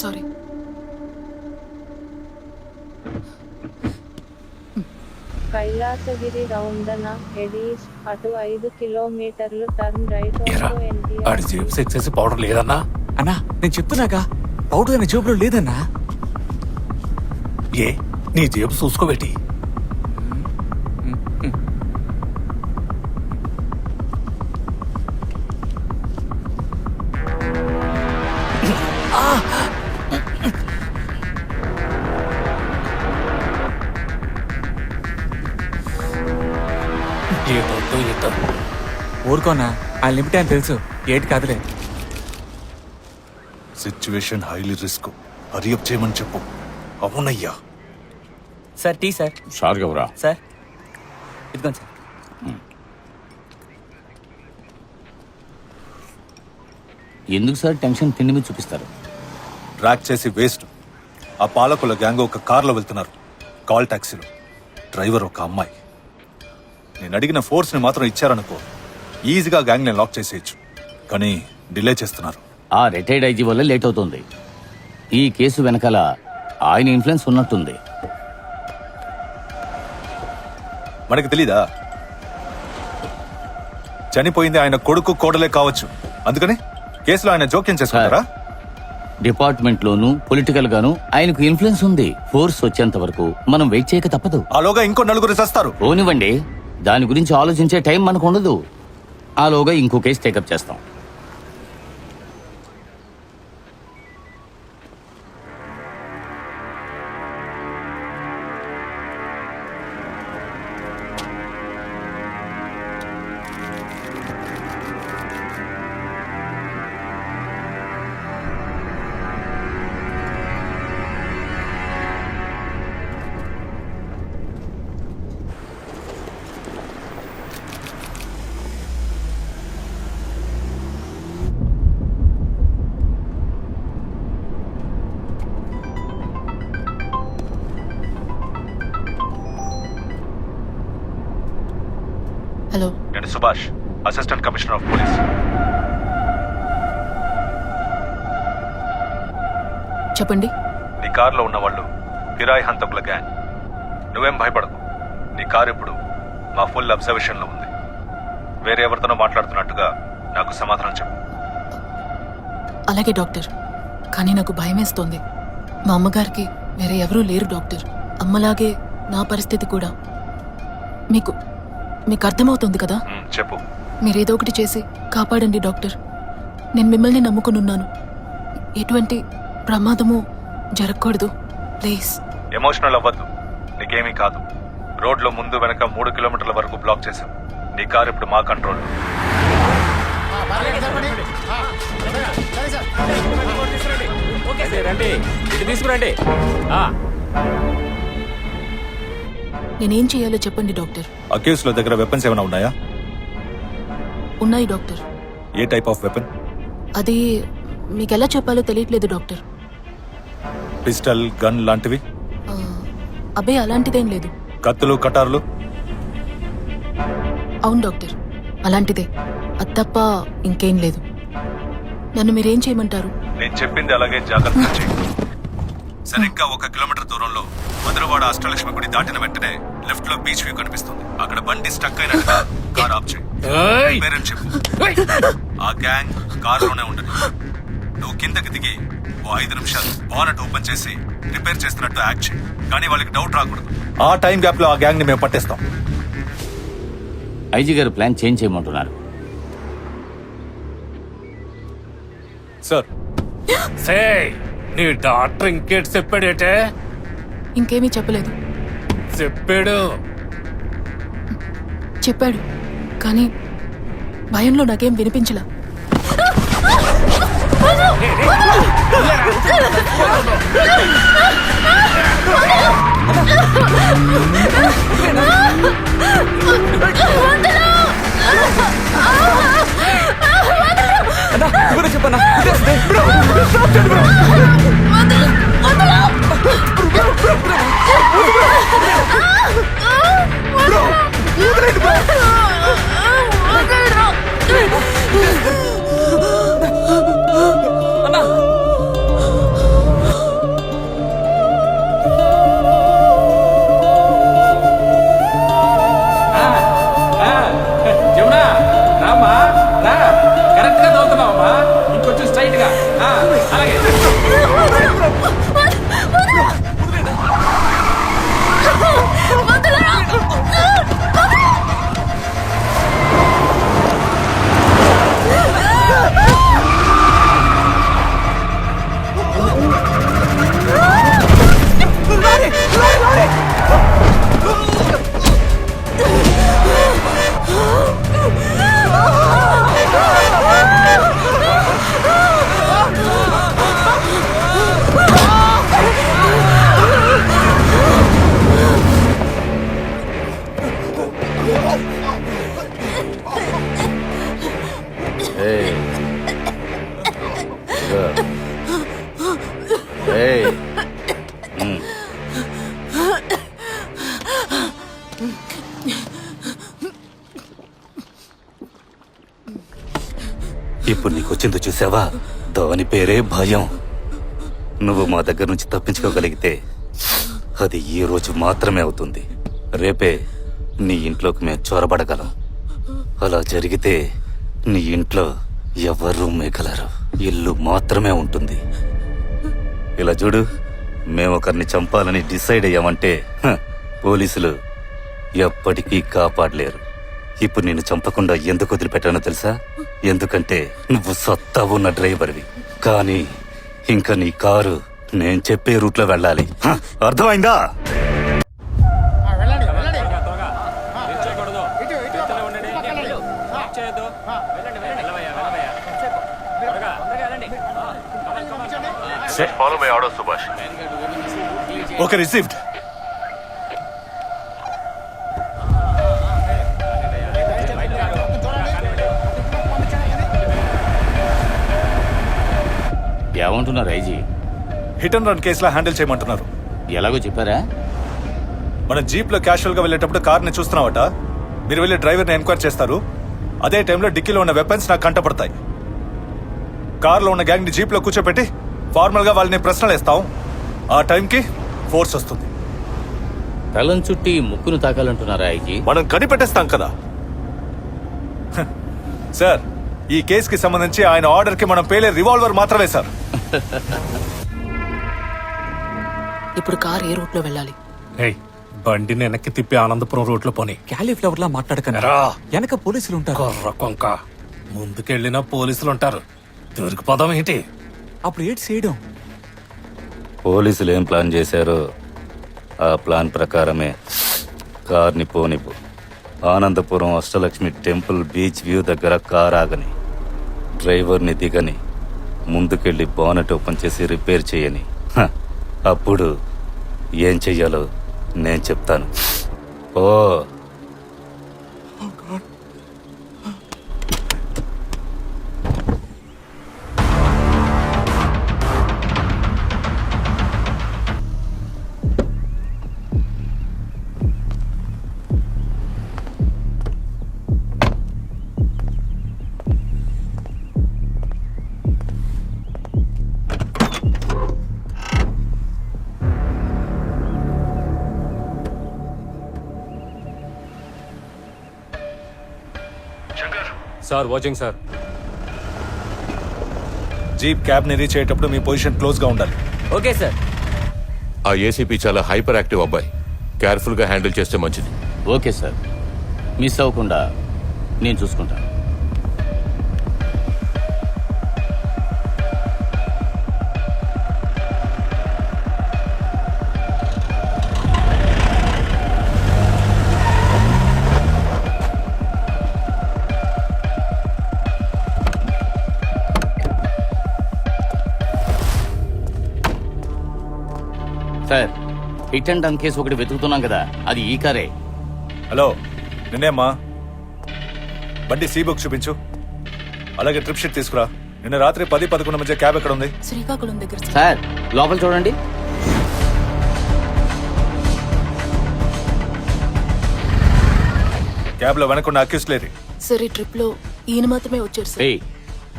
Sorry. Kailasagiri రౌండన Aedes అటు ఐదు కిలోమీటర్లు టర్న్ రైట్. ఆడి జేబు సెక్స్ చేసి పౌడర్ లేదన్నా? అన్నా నేను చెప్తున్నాగా పౌడర్ అనే జోబులో లేదన్నా? ఏ నీ జేబు చూసుకోబెట్టి. ఊరుకోనా? ఆ లిమిట్ అని తెలుసు? ఏటి కాదులే. Situation highly risk. హరియప్ చేయమని చెప్పు. అవునయ్యా. Sir tea sir. షార్గవరా సార్. ఇదిగోండి సార్. ఎందుకు సార్ టెన్షన్ తిండి మీద చూపిస్తారు? ట్రాక్ చేసి వేస్ట్ ఆ పాలకుల గ్యాంగ్ ఒక కార్లో వెళ్తున్నారు. కాల్ టాక్సీలో డ్రైవర్ ఒక అమ్మాయి. నేను అడిగిన ఫోర్స్ని మాత్రం ఇచ్చారనుకో. ఈజీగా గ్యాంగ్ నేను లాక్ చేసేయచ్చు. కానీ డిలే చేస్తున్నారు. ఆ రిటైర్డ్ ఐజీ వల్ల లేట్ అవుతుంది. ఈ కేసు వెనకాల ఆయన ఇన్ఫ్లుయెన్స్ ఉన్నట్టుంది. మనకి తెలీదా? చనిపోయింది ఆయన కొడుకు కోడలే కావచ్చు. అందుకని కేసులో ఆయన జోక్యం చేసుకుంటారా? డిపార్ట్మెంట్ లోను పొలిటికల్ గాను ఆయనకు ఇన్ఫ్లుయెన్స్ ఉంది. ఫోర్స్ వచ్చేంత వరకు మనం వెయిట్ చేయక తప్పదు. ఆలోగా ఇంకో నలుగురు చేస్తారు. పోనివ్వండి. దాని గురించి ఆలోచించే టైం మనకు ఉండదు. ఆలోగా ఇంకో కేసు టేకప్ చేస్తాం. Subhash assistant commissioner of police చెప్పండి. నీ కారులో ఉన్న వాళ్ళు కిరాయి హంతకుల గ్యాంగ్ నువ్వేం భయపడకు. నీ కారు ఇప్పుడు మా ఫుల్ అబ్జర్వేషన్లో ఉంది. వేరే ఎవరితోనో మాట్లాడుతున్నట్టుగా నాకు సమాధానం చెప్పు. అలాగే డాక్టర్. కానీ నాకు భయం వేస్తోంది. మా అమ్మగారికి వేరే ఎవరూ లేరు డాక్టర్. అమ్మలాగే నా పరిస్థితి కూడా. మీకు మీకు అర్థమవుతుంది కదా? చెప్పు. మీరేదో ఒకటి చేసి కాపాడండి డాక్టర్. నేను మిమ్మల్ని నమ్ముకునున్నాను. ఎటువంటి ప్రమాదము జరగకూడదు. ప్లీజ్. ఎమోషనల్ అవ్వద్దు. నీకేమీ కాదు. రోడ్లో ముందు వెనక మూడు కిలోమీటర్ల వరకు బ్లాక్ చేశాం. నీ కారు ఇప్పుడు మా కంట్రోల్. రండి ఇది తీసుకురండి నేనేం చేయాలో చెప్పండి డాక్టర్. ఆ కేసులో దగ్గర వెపన్స్ ఏమైనా ఉన్నాయా? ఉన్నాయి డాక్టర్. ఏ టైప్ ఆఫ్ వెపన్? అది మీకు ఎలా చెప్పాలో తెలియట్లేదు డాక్టర్. పిస్టల్ గన్ లాంటివి? ఆ, అబ్బే అలాంటిదేం లేదు. కత్తులు కటార్లు? అవును డాక్టర్. అలాంటిదే. అది తప్ప ఇంకేం లేదు. నన్ను మీరేం చేయమంటారు? నేను చెప్పింది అలాగే జాగ్రత్తగా చేయి. సరిగ్గా ఒక కిలోమీటర్ దూరంలో మధురవాడ అష్టలక్ష్మి గుడి దాటిన వెంటనే లెఫ్ట్లో బీచ్ వ్యూ కనిపిస్తుంది. అక్కడ బండి స్టక్ అయినట్టుగా కార్ ఆఫ్ చేయి! పేరెంట్ చెప్పు? ఆ గ్యాంగ్ కారులోనే ఉండదు నువ్వు కిందకి దిగి ఓ ఐదు నిమిషాలు బానట్ ఓపెన్ చేసి రిపేర్ చేస్తున్నట్టు యాక్ట్ చేయి. కానీ వాళ్ళకి డౌట్ రాకూడదు. ఆ టైం గ్యాప్లో ఆ గ్యాంగ్ని మేము పట్టేస్తాం. ఐజీ గారు ప్లాన్ చేంజ్ చేయమంటున్నారు. సార్. సే నీ డాక్టర్ ఇంకేటి చెప్పాడేటే? ఇంకేమీ చెప్పలేదు. చెప్పాడు. చెప్పాడు. కానీ భయంలో నాకేం వినిపించలా ఇప్పుడు నీకు వచ్చిందో చూసావా? దాని పేరే భయం. నువ్వు మా దగ్గర నుంచి తప్పించుకోగలిగితే అది ఈ రోజు మాత్రమే అవుతుంది. రేపే నీ ఇంట్లోకి మేము చొరబడగలం. అలా జరిగితే నీ ఇంట్లో ఎవరు మిగలరు ఇల్లు మాత్రమే ఉంటుంది. ఇలా చూడు మేము ఒకరిని చంపాలని డిసైడ్ అయ్యామంటే హ, పోలీసులు ఎప్పటికీ కాపాడలేరు. ఇప్పుడు నేను చంపకుండా ఎందుకు వదిలిపెట్టానో తెలుసా? ఎందుకంటే నువ్వు సత్తా ఉన్న డ్రైవర్వి. కానీ ఇంకా నీ కారు నేను చెప్పే రూట్లో వెళ్ళాలి. హ, అర్థమైందా? ఓకే రిసీవ్డ్ ఏమంటున్నారు ఐజీ? హిట్ అండ్ రన్ కేసులో హ్యాండిల్ చేయమంటున్నారు. ఎలాగో చెప్పారా? మన జీప్లో క్యాషువల్గా వెళ్ళేటప్పుడు కార్ని చూస్తున్నావట. మీరు వెళ్ళి డ్రైవర్ని ఎంక్వైరీ చేస్తారు. అదే టైంలో డిక్కీలో ఉన్న వెపన్స్ నాకు కంటపడతాయి కార్లో ఉన్న గ్యాంగ్ని జీప్లో కూర్చోపెట్టి ఫార్మల్గా వాళ్ళని ప్రశ్నలు వేస్తాం ఆ టైంకి ఫోర్స్ వస్తుంది. తలం చుట్టి ముక్కును తాకాలంటున్నారా ఐజీ? మనం కనిపెట్టేస్తాం కదా. సార్ ఈ కేసుకి సంబంధించి ఆయన ఆర్డర్కి మనం పేలే రివాల్వర్ మాత్రమే సార్. ఇప్పుడు కార్ ఏ రూట్లో వెళ్ళాలి? ఏయ్ బండిని వెనక్కి తిప్పి ఆనందపురం రోడ్లో పోని. క్యాలీఫ్లవర్ లా మాట్లాడకన్నా రా. వెనక పోలీసులు ఉంటారు కొర్ర కొంక. ముందుకెళ్ళినా పోలీసులు ఉంటారు దొరికిపోదాం ఏంటి? అప్పుడు ఏంటి చేయడం? పోలీసులు ఏం ప్లాన్ చేశారో ఆ ప్లాన్ ప్రకారమే కార్ని పోనిపు Anandapuram Ashtalakshmi temple beach view దగ్గర కార్ ఆగని డ్రైవర్ని దిగని ముందుకెళ్ళి బానెట్ ఓపెన్ చేసి రిపేర్ చేయని. హ, అప్పుడు ఏం చెయ్యాలో నేను చెప్తాను. ఓ సార్ వాచింగ్ సార్ జీప్ క్యాబ్ని రీచ్ అయ్యేటప్పుడు మీ పొజిషన్ క్లోజ్గా ఉండాలి. ఓకే సార్ ఆ ఏసీపీ చాలా హైపర్ యాక్టివ్ అబ్బాయి. కేర్ఫుల్గా హ్యాండిల్ చేస్తే మంచిది. ఓకే సార్ మిస్ అవ్వకుండా నేను చూసుకుంటాను sir hit and run case ఒకటి వెతుకుతున్నాం కదా అది ఈ కారే. హలో నిన్నేమ్మా బండి సీ బుక్ చూపించు. అలాగే ట్రిప్ షీట్ తీసుకురా. నిన్న రాత్రి పది పదకొండు మధ్య క్యాబ్ ఎక్కడ ఉంది శ్రీకాకుళం దగ్గర సార్. సార్ లోపల చూడండి. క్యాబ్లో వెనకున్న అక్యూస్ లేరి సార్ ఈ ట్రిప్లో ఈయన మాత్రమే వచ్చారు సార్. ఏయ్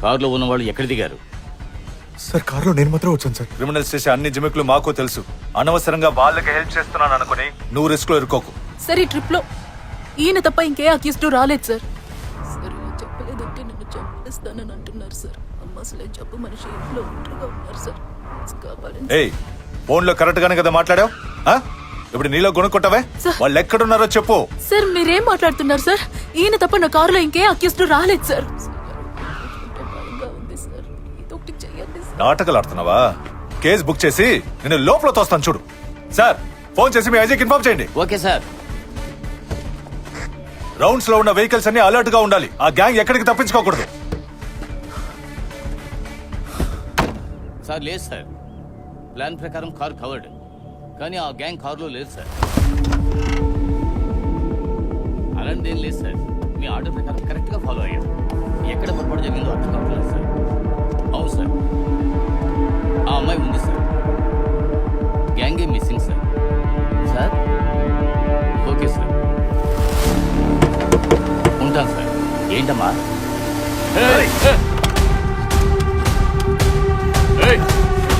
కారులో ఉన్న వాళ్ళు ఎక్కడ దిగారు? సార్ కారులో నేను మాత్రం వచ్చాను సార్. క్రిమినల్ చేసే అన్ని జిమిక్లు మాకు తెలుసు. అనవసరంగా వాళ్ళకి హెల్ప్ చేస్తున్నాను అనుకుని నువ్వు రిస్క్లో ఇరుకోకు. సార్ ఈ ట్రిప్లో ఈయన తప్ప ఇంకే అక్యూస్డ్ రాలేదు సార్. సార్ చెప్పలేదంటే నన్ను చంపేస్తానని అంటున్నారు సార్. అమ్మ అసలే జబ్బు మనిషి ఇంట్లో ఒంటరిగా ఉన్నారు సార్. కావాలని ఏయ్ ఫోన్లో కరెక్ట్ గానే కదా మాట్లాడావు? ఆ? ఇప్పుడు నీలో గుణకొట్టవే సార్. వాళ్ళు ఎక్కడున్నారో చెప్పు. సార్ మీరేం మాట్లాడుతున్నారు సార్? ఈయన తప్ప నా కారులో ఇంకే అక్యూస్డ్ రాలేదు సార్. నాటకాలు ఆడుతున్నావా కేసు బుక్ చేసి నేను లోపల తోస్తాను చూడు. సార్ ఫోన్ చేసి మీ అజయ్కి ఇన్ఫార్మ్ చేయండి. Okay sir. రౌండ్స్లో ఉన్న వెహికల్స్ అన్ని అలర్ట్గా ఉండాలి. ఆ గ్యాంగ్ ఎక్కడికి తప్పించుకోకూడదు. సార్ లేదు సార్. ప్లాన్ ప్రకారం కారు కవర్డ్. కానీ ఆ గ్యాంగ్ కారులో లేదు సార్. అలాంటిది లేదు సార్. మీ ఆర్డర్ ప్రకారం కరెక్ట్గా ఏంటమ్మా? ఏయ్, ఏయ్,